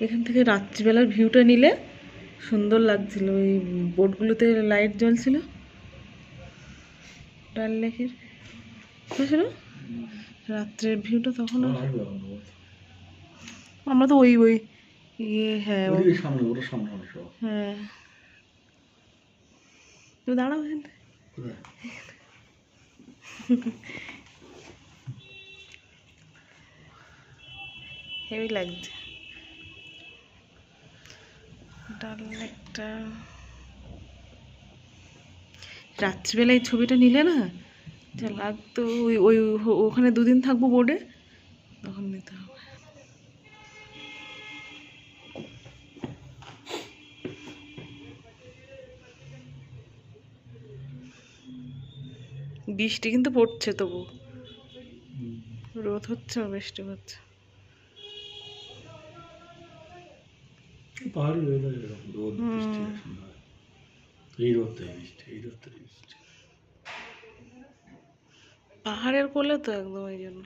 এখান থেকে রাত্রিবেলার ভিউটা নিলে সুন্দর লাগছিল। ওই বোটগুলোতে লাইট জ্বলছিল। ডাল লেকের বুঝলো রাত্রের ভিউটা তখন আমরা তো ওই ওই ইয়ে হ্যাঁ হ্যাঁ। তুমি দাঁড়াও এখান। হেভি লাগছে। ডাল একটা রাত্রিবেলা এই ছবিটা নিলে না যা লাগতো ওই ওই ওখানে দুদিন থাকব বোর্ডে তখন নিতে হবে। বৃষ্টি কিন্তু পড়ছে তবু। রোদ হচ্ছে আর বৃষ্টি হচ্ছে। পাহাড়ি ওয়েদার এরকম। রোদ বৃষ্টি হয়। এই রোদটা এই বৃষ্টি এই রোদটা এই বৃষ্টি। পাহাড়ের কোলে তো একদম এই জন্য।